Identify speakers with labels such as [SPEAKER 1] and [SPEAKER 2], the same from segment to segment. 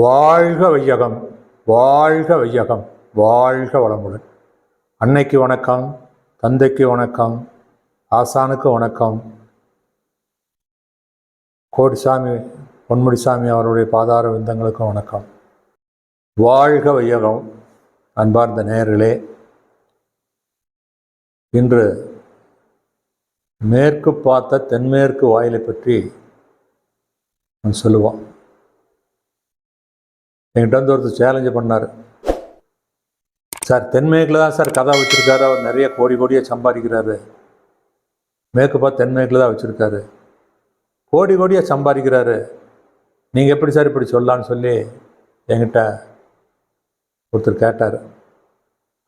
[SPEAKER 1] வாழ்க வையகம் வாழ்க வையகம் வாழ்க வளமுடன். அன்னைக்கு வணக்கம் தந்தைக்கு வணக்கம் ஆசானுக்கு வணக்கம். கோடிசாமி பொன்முடிசாமி அவருடைய பாதார விந்தங்களுக்கும் வணக்கம். வாழ்க வையகம் அன்பார்ந்த நேயர்களே. இன்று மேற்கு பார்த்த தென்மேற்கு வாயிலை பற்றி நான் சொல்லுவோம். என்கிட்ட வந்து ஒருத்தர் சேலஞ்சு பண்ணார். சார் தென்மேற்கில் தான் சார் கதை வச்சுருக்காரு. அவர் நிறைய கோடி கோடியாக சம்பாதிக்கிறாரு. மேற்கு பார்த்து தென்மேற்கில் தான் வச்சுருக்காரு. கோடி கோடியாக சம்பாதிக்கிறாரு. நீங்கள் எப்படி சார் இப்படி சொல்லலான்னு சொல்லி என்கிட்ட ஒருத்தர் கேட்டார்.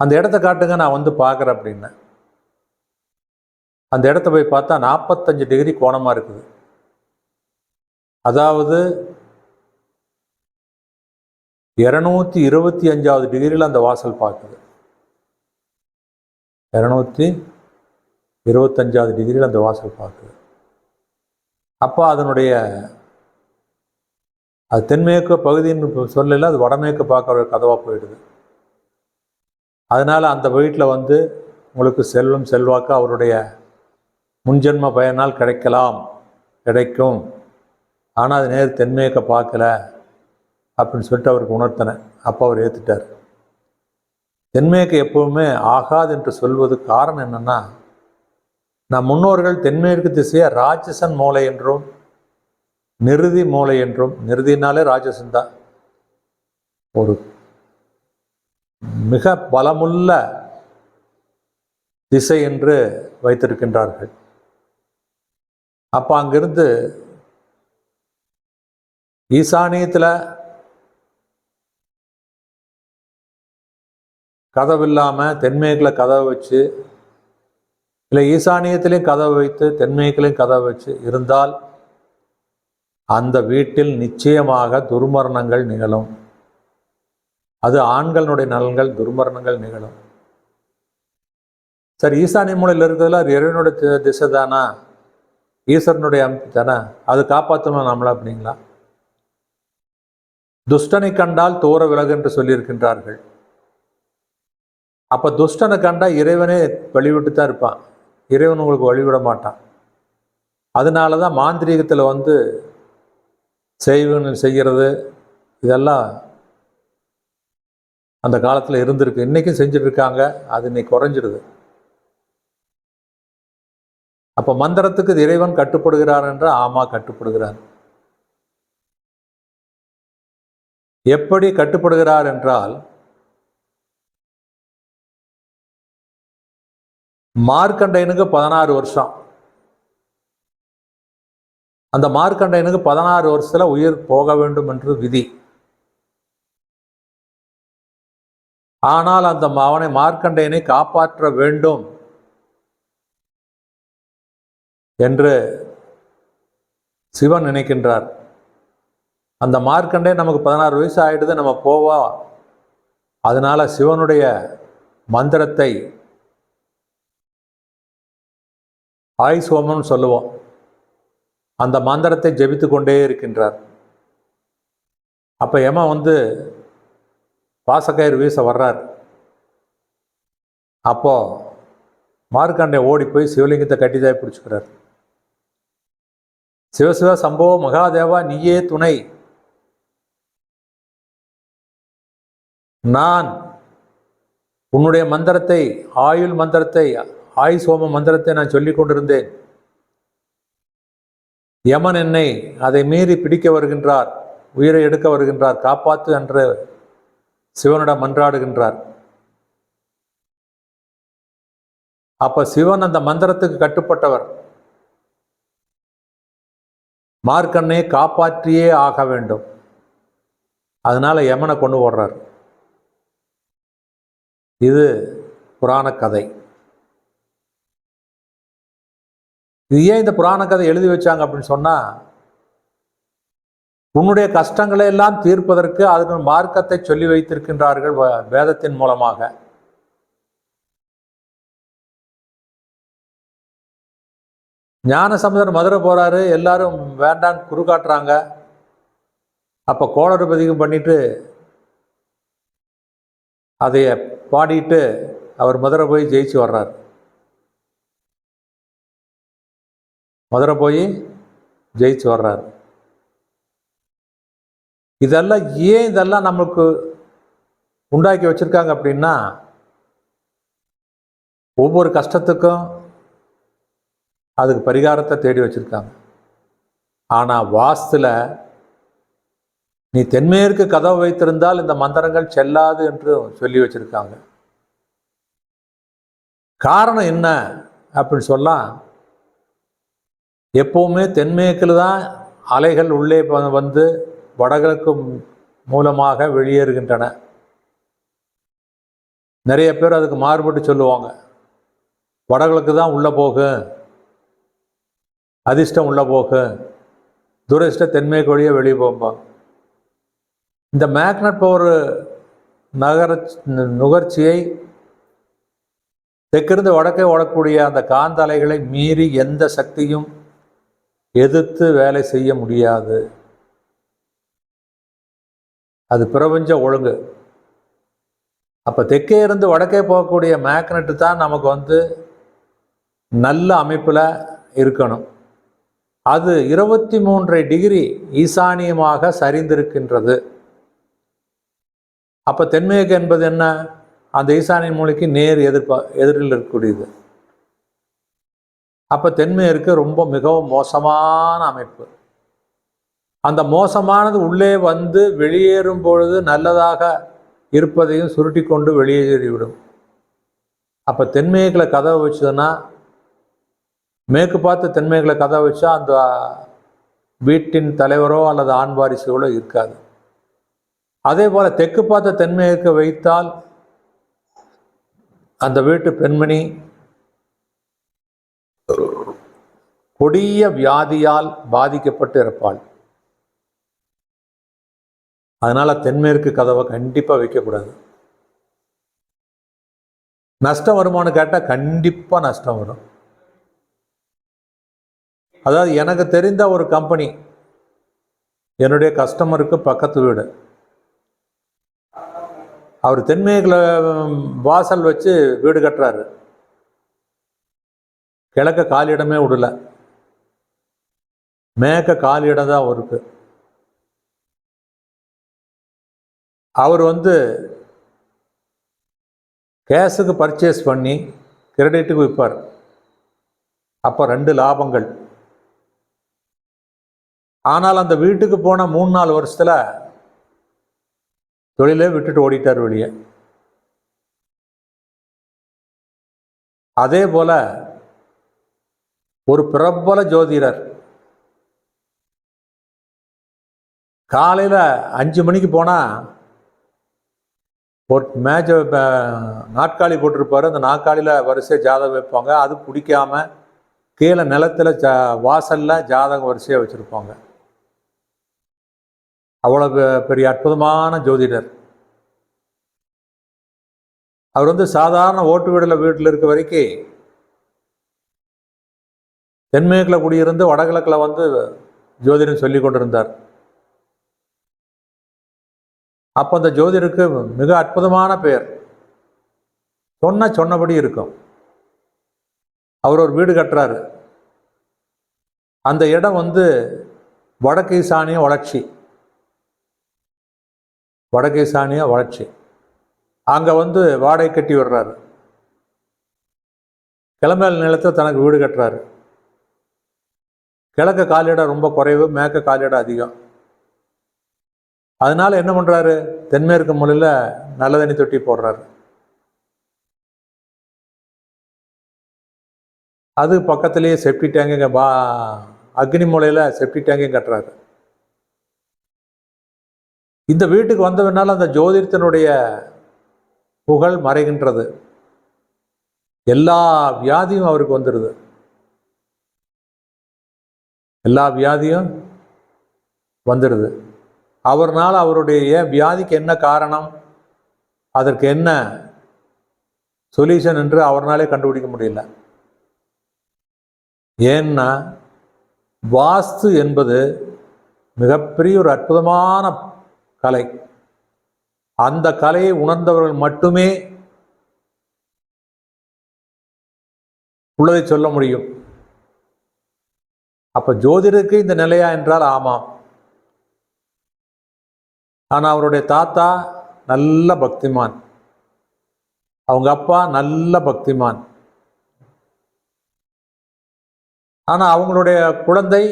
[SPEAKER 1] அந்த இடத்த காட்டுங்க நான் வந்து பார்க்குறேன் அப்படின்னேன் அந்த இடத்த போய் பார்த்தா நாற்பத்தஞ்சு டிகிரி கோணமாக இருக்குது. அதாவது இரநூத்தி இருபத்தி அஞ்சாவது டிகிரியில் அந்த வாசல் பார்க்குது. இரநூத்தி இருபத்தஞ்சாவது டிகிரியில் அந்த வாசல் பார்க்குது. அப்போ அதனுடைய அது தென்மேற்கு பகுதின்னு சொல்லல அது வடமேற்கு பார்க்குற கதவாக போயிடுது. அதனால் அந்த வீட்டில் வந்து உங்களுக்கு செல்வம் செல்வாக்கு அவருடைய முன்ஜென்ம பயனால் கிடைக்கலாம் கிடைக்கும். ஆனால் அது நேர் தென்மேற்க பார்க்கல. அப்படின்னு சொல்லிட்டு அவருக்கு உணர்த்தினேன். அப்போ அவர் ஏற்றுட்டார் தென்மேற்கு எப்பவுமே ஆகாது என்று சொல்வது காரணம் என்னன்னா நம் முன்னோர்கள் தென்மேற்கு திசையை ராட்சசன் மூலை என்றும் நிறுதி மூலை என்றும் நிறுதினாலே ராட்சசன் தான். ஒரு மிக பலமுள்ள திசை என்று வைத்திருக்கின்றார்கள். அப்போ அங்கிருந்து ஈசானியத்தில் கதவு இல்லாமல் தென்மேற்கில் கதவை வச்சு இல்லை ஈசானியத்திலையும் கதவை வைத்து தென்மேற்கிலையும் கதவை வச்சு இருந்தால் அந்த வீட்டில் நிச்சயமாக துர்மரணங்கள் நிகழும். அது ஆண்களுடைய நலன்கள் துர்மரணங்கள் நிகழும். சரி ஈசானிய மூலையில் இருக்கிறதுல அது இறைவனுடைய திசை தானா? ஈஸ்வரனுடைய அமைப்பு தானே? அது காப்பாற்றணும் நம்மள அப்படிங்களா? துஷ்டனை கண்டால் தூர விலகு என்று சொல்லியிருக்கின்றார்கள். அப்போ துஷ்டனை கண்டா இறைவனே வழிவிட்டு தான் இருப்பான். இறைவன் உங்களுக்கு வழிவிட மாட்டான். அதனால தான் மாந்திரீகத்தில் வந்து செய்வன் செய்கிறது இதெல்லாம் அந்த காலத்தில் இருந்திருக்கு. இன்றைக்கும் செஞ்சிட்ருக்காங்க அது இன்னைக்கு குறைஞ்சிடுது. அப்போ மந்திரத்துக்கு இறைவன் கட்டுப்படுகிறார் என்றால் ஆமா கட்டுப்படுகிறார் எப்படி கட்டுப்படுகிறார் என்றால் மார்க்கண்டையனுக்கு பதினாறு வருஷம். அந்த மார்க்கண்டையனுக்கு பதினாறு வருஷத்தில் உயிர் போக வேண்டும் என்று விதி. ஆனால் அந்த அவனை மார்க்கண்டையனை காப்பாற்ற வேண்டும் என்று சிவன் நினைக்கின்றார். அந்த மார்க்கண்டே நமக்கு பதினாறு வயசு ஆகிடுது நம்ம போவோம் அதனால சிவனுடைய மந்திரத்தை ஆயுஸ் ஹோமம்னு சொல்லுவோம். அந்த மந்திரத்தை ஜெபித்து கொண்டே இருக்கின்றார். அப்போ யமன் வந்து பாசக்கயிறு வீச வர்றார். அப்போ மார்க்காண்டை ஓடி போய் சிவலிங்கத்தை கட்டிதாய் பிடிச்சிக்கிறார். சிவசிவ சம்பவம் மகாதேவா நீயே துணை. நான் உன்னுடைய மந்திரத்தை ஆயுள் மந்திரத்தை ஆயு சோம மந்திரத்தை நான் சொல்லிக் கொண்டிருந்தேன். யமன் என்னை அதை மீறி பிடிக்க வருகின்றார் உயிரை எடுக்க வருகின்றார் காப்பாற்று என்று சிவனிடம் மன்றாடுகின்றார். அப்ப சிவன் அந்த மந்திரத்துக்கு கட்டுப்பட்டவர். மார்க்கண்ணை காப்பாற்றியே ஆக வேண்டும். அதனால யமனை கொண்டு ஓடுறார். இது புராண கதை. இது ஏன் இந்த புராண கதை எழுதி வச்சாங்க அப்படின்னு சொன்னா உன்னுடைய கஷ்டங்களை எல்லாம் தீர்ப்பதற்கு அதற்கு மார்க்கத்தை சொல்லி வைத்திருக்கின்றார்கள் வேதத்தின் மூலமாக. ஞானசமுதர் மதுரை போறாரு எல்லாரும் வேண்டான்னு குறுக்காட்டுறாங்க அப்போ கோளறு பதிகம் பண்ணிட்டு அதைய பாடிட்டு அவர் மதுரை போய் ஜெயிச்சு வர்றார். மதுரை போய் ஜெயிச்சு வர்றாரு. இதெல்லாம் ஏன் இதெல்லாம் நம்மளுக்கு உண்டாக்கி வச்சிருக்காங்க அப்படின்னா ஒவ்வொரு கஷ்டத்துக்கும் அதுக்கு பரிகாரத்தை தேடி வச்சிருக்காங்க. ஆனால் வாஸ்துல நீ தென்மேற்கு கதவு வைத்திருந்தால் இந்த மந்திரங்கள் செல்லாது என்று சொல்லி வச்சிருக்காங்க. காரணம் என்ன அப்படின்னு சொல்லலாம் எப்போவுமே தென்மேற்கில் தான் அலைகள் உள்ளே வந்து வடகிழக்கு மூலமாக வெளியேறுகின்றன. நிறைய பேர் அதுக்கு மாறுபட்டு சொல்லுவாங்க. வடகிழக்கு தான் உள்ளே போகும் அதிர்ஷ்டம் உள்ளே போகும் துரதிர்ஷ்டம் தென்மேற்கு வழியே வெளியே போகும்பாங்க இந்த மேக்னட் பவர் நகர நுகர்ச்சியை தெற்கிருந்து வடக்கே ஓடக்கூடிய அந்த காந்த அலைகளை மீறி எந்த சக்தியும் எதிர்த்து வேலை செய்ய முடியாது. அது பிரபஞ்ச ஒழுங்கு. அப்போ தெற்கே இருந்து வடக்கே போகக்கூடிய மேக்னெட்டு தான் நமக்கு வந்து நல்ல அமைப்பில் இருக்கணும். அது இருபத்தி மூன்றரை டிகிரி ஈசானியமாக சரிந்திருக்கின்றது. அப்போ தென்மேற்கு என்பது என்ன? அந்த ஈசானிய மூலைக்கு நேர் எதிர்ப்பா எதிரில் இருக்கக்கூடியது. அப்போ தென்மேற்கு ரொம்ப மிகவும் மோசமான அமைப்பு. அந்த மோசமானது உள்ளே வந்து வெளியேறும் பொழுது நல்லதாக இருப்பதையும் சுருட்டி கொண்டு வெளியேறிவிடும். அப்போ தென்மேற்கில் கதவை வச்சதுன்னா மேற்கு பார்த்து தென்மேற்கில் கதவை வச்சா அந்த வீட்டின் தலைவரோ அல்லது ஆண் வாரிசுகளோ இருக்காது. அதே போல் தெற்கு பார்த்த தென்மேற்கு வைத்தால் அந்த வீட்டு பெண்மணி கொடிய வியாதியால் பாதிக்கப்பட்டு இருப்பாள் அதனால தென்மேற்கு கதவை கண்டிப்பாக வைக்கக்கூடாது நஷ்டம் வருமானு கேட்டால் கண்டிப்பாக நஷ்டம் வரும். அதாவது எனக்கு தெரிந்த ஒரு கம்பெனி என்னுடைய கஸ்டமருக்கு பக்கத்து வீடு. அவர் தென்மேற்கில் வாசல் வச்சு வீடு கட்டுறாரு. கிழக்க காலிடமே விடல. மேக்க காலிடம் தான் அவருக்கு. அவர் வந்து கேஸுக்கு பர்ச்சேஸ் பண்ணி கிரெடிட்டுக்கு விற்பார். அப்போ ரெண்டு லாபங்கள். ஆனால் அந்த வீட்டுக்கு போன மூணு நாலு வருஷத்தில் தொழிலே விட்டுட்டு ஓடிட்டார் வெளியே. அதே போல ஒரு பிரபல ஜோதிடர். காலையில் அஞ்சு மணிக்கு போனால் ஒரு மேஜ நாற்காலி போட்டிருப்பாரு. அந்த நாற்காலியில் வரிசையாக ஜாதகம் வைப்பாங்க. அது பிடிக்காம கீழே நிலத்துல ஜா வாசலில் ஜாதகம் வரிசையாக வச்சுருப்பாங்க. அவ்வளோ பெ- பெரிய அற்புதமான ஜோதிடர். அவர் வந்து சாதாரண ஓட்டு வீடில் வீட்டில் இருக்க வரைக்கும் தென்மேற்கில் குடியிருந்து வடகிழக்கில் வந்து ஜோதிடம் சொல்லி கொண்டிருந்தார். அப்போ அந்த ஜோதிடருக்கு மிக அற்புதமான பெயர். சொன்ன சொன்னபடி இருக்கும். அவர் ஒரு வீடு கட்டுறாரு. அந்த இடம் வந்து வடக்கு ஈசானிய வளர்ச்சி. வடக்கு ஈசானிய வளர்ச்சி. அங்கே வந்து வாடகை கட்டி விடுறாரு. கிளம்பல் நிலத்தில் தனக்கு வீடு கட்டுறாரு. கிழக்கு காலிடம் ரொம்ப குறைவு மேற்கு காலிடம் அதிகம். அதனால என்ன பண்ணுறாரு தென்மேற்கு மூலையில் நல்ல தண்ணி தொட்டி போடுறாரு. அது பக்கத்துலேயே செப்டி டேங்குங்க பா அக்னி மூலையில் செப்டி டேங்கையும் கட்டுறாரு. இந்த வீட்டுக்கு வந்தவனால அந்த ஜோதிடத்தினுடைய புகழ் மறைகின்றது. எல்லா வியாதியும் அவருக்கு வந்துடுது எல்லா வியாதியும் வந்துடுது. அவர்னால் அவருடைய வியாதிக்கு என்ன காரணம்? அதற்கு என்ன சொல்யூஷன் என்று அவர்னாலே கண்டுபிடிக்க முடியல. ஏன்னா வாஸ்து என்பது மிகப்பெரிய ஒரு அற்புதமான கலை. அந்த கலையை உணர்ந்தவர்கள் மட்டுமே உள்ளதை சொல்ல முடியும். அப்ப ஜோதிடருக்கு இந்த நிலையா என்றால் ஆமாம். ஆனா அவருடைய தாத்தா நல்ல பக்திமான். அவங்க அப்பா நல்ல பக்திமான். ஆனா அவங்களுடைய குழந்தை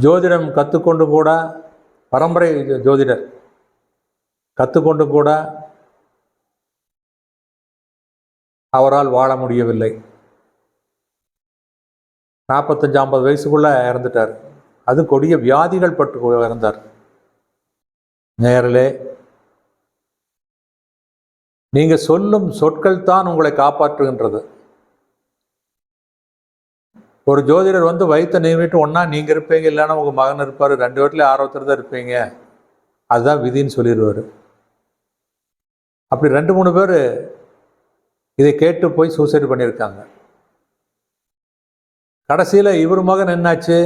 [SPEAKER 1] ஜோதிடம் கற்றுக்கொண்டு கூட பரம்பரை ஜோதிடர் கற்றுக்கொண்டு கூட அவரால் வாழ முடியவில்லை. நாற்பத்தஞ்சு ஐம்பது வயசுக்குள்ளே இறந்துட்டார். அது கொடிய வியாதிகள் பட்டு இறந்தார். நேரிலே நீங்கள் சொல்லும் சொற்கள் தான் உங்களை காப்பாற்றுகின்றது. ஒரு ஜோதிடர் வந்து வயிற்ற நியமிட்டு ஒன்றா நீங்கள் இருப்பீங்க இல்லைன்னா உங்கள் மகன் இருப்பார் ரெண்டு வீட்டில் ஆரோத்தர் தான் இருப்பீங்க அதுதான் விதின்னு சொல்லிடுவார். அப்படி ரெண்டு மூணு பேர் இதை கேட்டு போய் சூசைட் பண்ணியிருக்காங்க. கடைசியில் இவர் மகன் என்னாச்சு?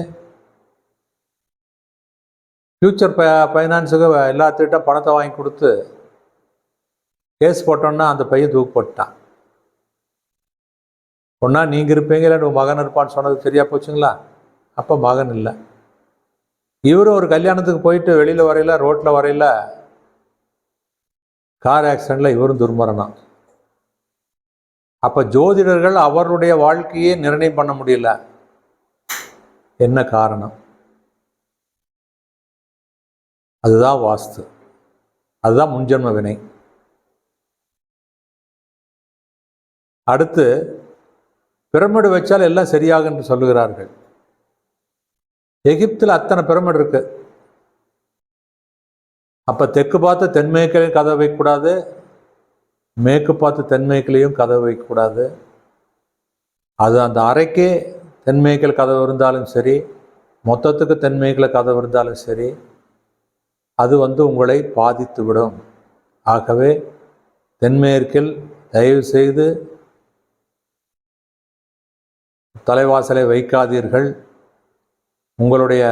[SPEAKER 1] ஃப்யூச்சர் ப ஃபைனான்ஸுக்கு எல்லாத்துக்கிட்ட பணத்தை வாங்கி கொடுத்து கேஸ் போட்டோன்னா அந்த பையன் தூக்கு போட்டான் ஒன்றா நீங்கள் இருப்பீங்க இல்லை உங்கள் மகன் இருப்பான்னு சொன்னது சரியா போச்சுங்களா? அப்போ மகன் இல்லை. இவரும் ஒரு கல்யாணத்துக்கு போயிட்டு வெளியில் வரையில ரோட்டில் வரையில கார் ஆக்சிடெண்ட்டில் இவரும் துர்மரணம் அப்போ ஜோதிடர்கள் அவருடைய வாழ்க்கையை நிர்ணயம் பண்ண முடியல. என்ன காரணம்? அதுதான் வாஸ்து. அதுதான் முன்ஜென்ம வினை. அடுத்து பிரமிடு வச்சால் எல்லாம் சரியாகும் என்று சொல்லுகிறார்கள். எகிப்தில் அத்தனை பிரமிடு இருக்கு. அப்ப தெற்கு பார்த்து தென்மேற்கிலையும் கதவை வைக்கக்கூடாது. மேற்கு பார்த்து தென்மேற்கிலையும் கதவை வைக்கக்கூடாது. அது அந்த அறைக்கே தென்மேய்கள் கதவு இருந்தாலும் சரி மொத்தத்துக்கு தென்மேய்களை கதவு இருந்தாலும் சரி அது வந்து உங்களை பாதித்து விடும் ஆகவே தென்மேற்கில் தயவு செய்து தலைவாசலை வைக்காதீர்கள். உங்களுடைய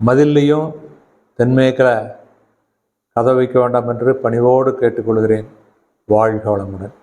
[SPEAKER 1] மதில்லையும் தென்மேற்கில் கதை வைக்க வேண்டாம் என்று பணிவோடு கேட்டுக்கொள்கிறேன். வாழ்க வளமுடன்.